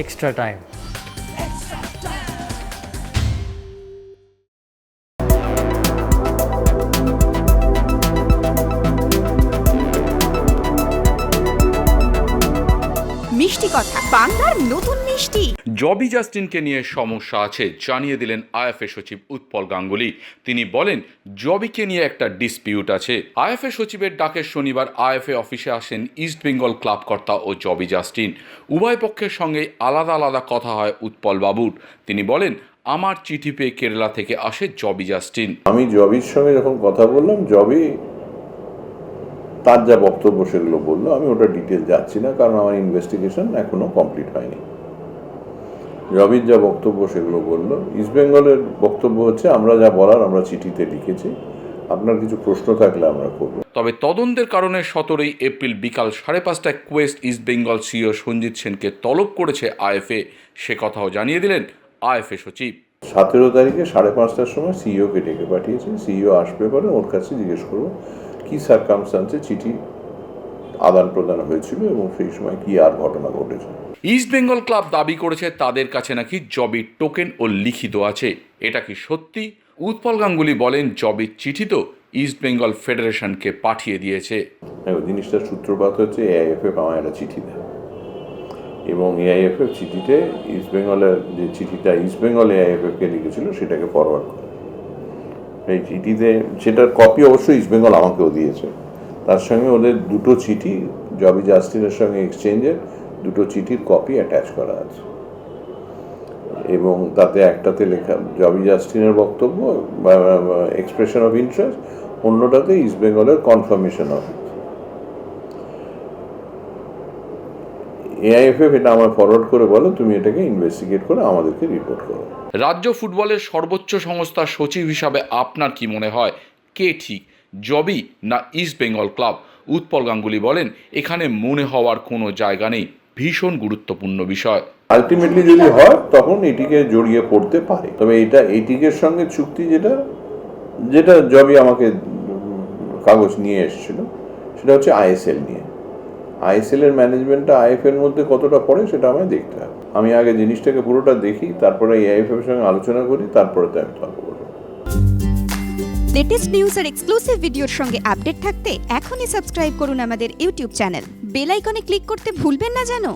extra time. মিষ্টি কথা বাংলার নতুন মিষ্টি। জবি জাস্টিনকে নিয়ে সমস্যা আছে জানিয়ে দিলেন আইএফএ সচিব উৎপল গাঙ্গুলি। তিনি বলেন জবিকে নিয়ে একটা ডিসপিউট আছে। আইএফএ সচিবের ডাকে শনিবার আইএফএ অফিসে আসেন ইস্ট বেঙ্গল ক্লাব কর্তা ও জবি জাস্টিন। উভয় পক্ষের সঙ্গে আলাদা আলাদা কথা হয় উৎপল বাবুর। তিনি বলেন আমার চিঠি পেয়ে কেরালা থেকে আসে জবি জাস্টিন। আমি জবির সঙ্গে যখন কথা বললাম জবি তার যা বক্তব্য সেগুলো বলল, আমি ওটা ডিটেল যাচ্ছি না, কারণ আমার ইনভেস্টিগেশন এখনও কমপ্লিট হয়নি। রবির যা বক্তব্য সেগুলো বলল ইস্টবেঙ্গলের বক্তব্য হচ্ছে, আমরা যা বলার আমরা চিঠিতে লিখেছি। আপনার কিছু প্রশ্ন থাকলে আমরা করব। তবে তদন্তের কারণে সতেরোই এপ্রিল বিকাল সাড়ে পাঁচটায় Quess East Bengal CEO Sanjit সেনকে তলব করেছে আইএফএ। সে কথাও জানিয়ে দিলেন আইএফএ সচিব। সতেরো তারিখে সাড়ে পাঁচটার সময় সিইওকে ডেকে পাঠিয়েছে। সিইও আসবে পরে ওর কাছে জিজ্ঞেস করব কি সার্কামস্টান্সে চিঠি আদান প্রদান হয়েছিল এবং সেই সময় কি আর ঘটনা ঘটেছে? ইস্ট বেঙ্গল ক্লাব দাবি করেছে তাদের কাছে নাকি জবির টোকেন ও লিখিত আছে। এটা কি সত্যি? উৎপল গাঙ্গুলি বলেন জবির চিঠি তো ইস্ট বেঙ্গল ফেডারেশনকে পাঠিয়ে দিয়েছে। জিনিসটার সূত্রপাত হচ্ছে এআইএফএফ আমায় একটা চিঠি দেয়। এবং এআইএফএফ চিঠিতে ইস্ট বেঙ্গলের যে চিঠিটা ইস্ট বেঙ্গল এআইএফএফকে লিখেছিল সেটাকে ফরওয়ার্ড করে। এই চিঠিতে সেটার কপি অবশ্যই ইস্ট বেঙ্গল আমাকেও দিয়েছে। তার সঙ্গে ওদের দুটো চিঠি জবি জাস্টিনের সঙ্গে এক্সচেঞ্জের দুটো চিঠির কপি অ্যাটাচ করা আছে। এবং তাতে একটাতে লেখা জবি জাস্টিনের বক্তব্য, বা এক্সপ্রেশন অফ ইন্টারেস্ট অন্যটাতে ইস্ট বেঙ্গলের কনফার্মেশন অফ এআইএফএফ এটা আমার ফরওয়ার্ড করে বলো তুমি এটাকে ইনভেস্টিগেট করে আমাদেরকে রিপোর্ট করো। রাজ্য ফুটবলের সর্বোচ্চ সংস্থার সচিব হিসাবে আপনার কি মনে হয়? কে ঠিক জবি না ইস্ট বেঙ্গল ক্লাব উৎপল গাঙ্গুলি বলেন এখানে মনে হওয়ার কোনো জায়গা নেই। ভীষণ গুরুত্বপূর্ণ বিষয়। আলটিমেটলি যদি হয় তখন এটিকে জড়িয়ে পড়তে পারে। তবে এটা এটিকের সঙ্গে চুক্তি যেটা যেটা জবি আমাকে কাগজ নিয়ে এসেছিল সেটা হচ্ছে আইএসএল নিয়ে। আইএসএল এর ম্যানেজমেন্টটা আইএফ এর মধ্যে কতটা পড়ে সেটা আমায় দেখতে হবে। আমি আগে জিনিসটাকে পুরোটা দেখি, তারপরে আইএফ এর সঙ্গে আলোচনা করি, তারপরে তো আমি তর্ক করব লেটেস্ট নিউজ আর এক্সক্লুসিভ ভিডিওর সঙ্গে আপডেট থাকতে এখনই সাবস্ক্রাইব করুন আমাদের ইউটিউব চ্যানেল বেল আইকনে ক্লিক করতে ভুলবেন না জানো